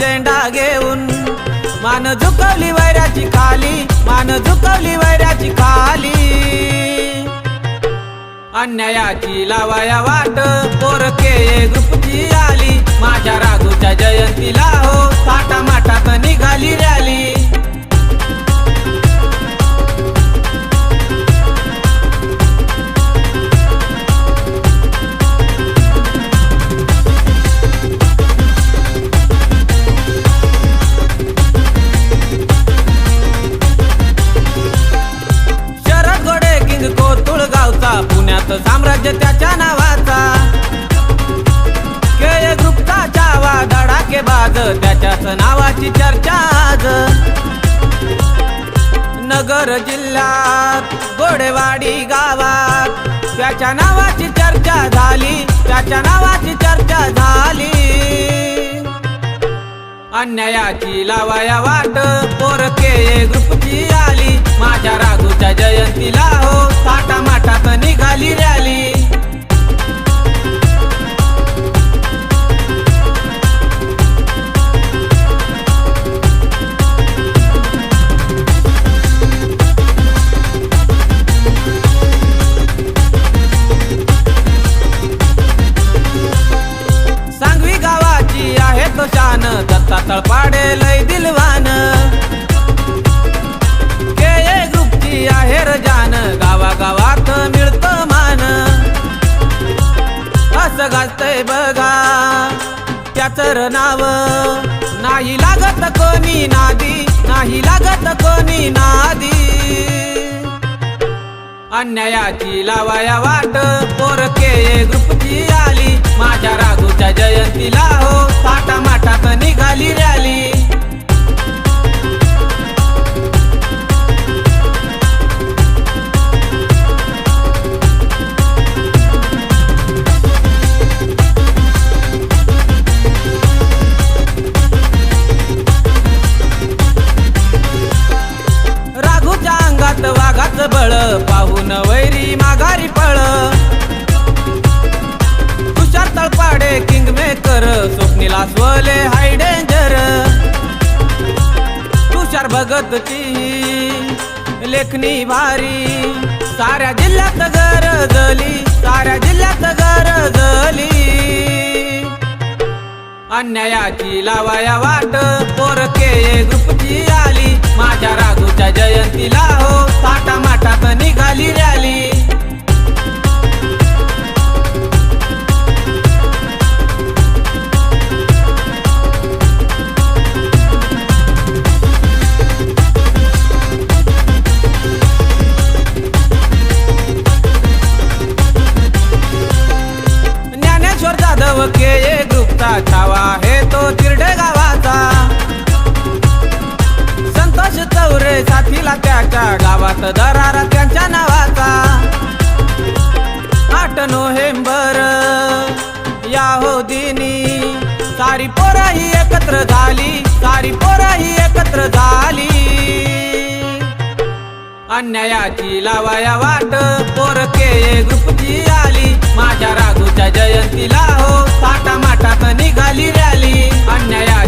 झेंडा घेऊन. मान झुकवली वैराची खाली मान झुकवली वैराची खाली. अन्यायाची लावाया वाट पोरके आज त्याच्याच नावाची चर्चा आज. नगर जिल्ह्यात गोडेवाडी गावात त्याच्या नावाची चर्चा झाली त्याच्या नावाची चर्चा झाली. अन्यायाची लावाया वाट पोरके ग्रुपची आली. माझ्या राघूच्या जयंतीला हो दत्ता लय दिलवान. के ग्रुपची आहे रजान गावागावात मिळत मान. असं गाजतय बघा त्याच नाव नाही लागत कोणी नादी नाही लागत कोणी नादी. अन्यायाची लावाया वाट पोर वैरी माघारी पळ. तुषार तळपाडे किंग मेकर स्वप्नीला स्वले हाय डेंजर तुषार भगतची लेखणी भारी. साऱ्या जिल्ह्यात गरजली साऱ्या जिल्ह्यात गरजली अन्यायाची लावाया वाट पोरके ग्रुपची आली. माझ्या राघूच्या जयंतीला पोरं ही एकत्र झाली सारी पोरं ही एकत्र झाली. अन्यायाची लावाया वाट पोरके ग्रुपची आली. माझ्या राघूच्या जयंतीला हो साठा माटात निघाली रॅली. अन्याया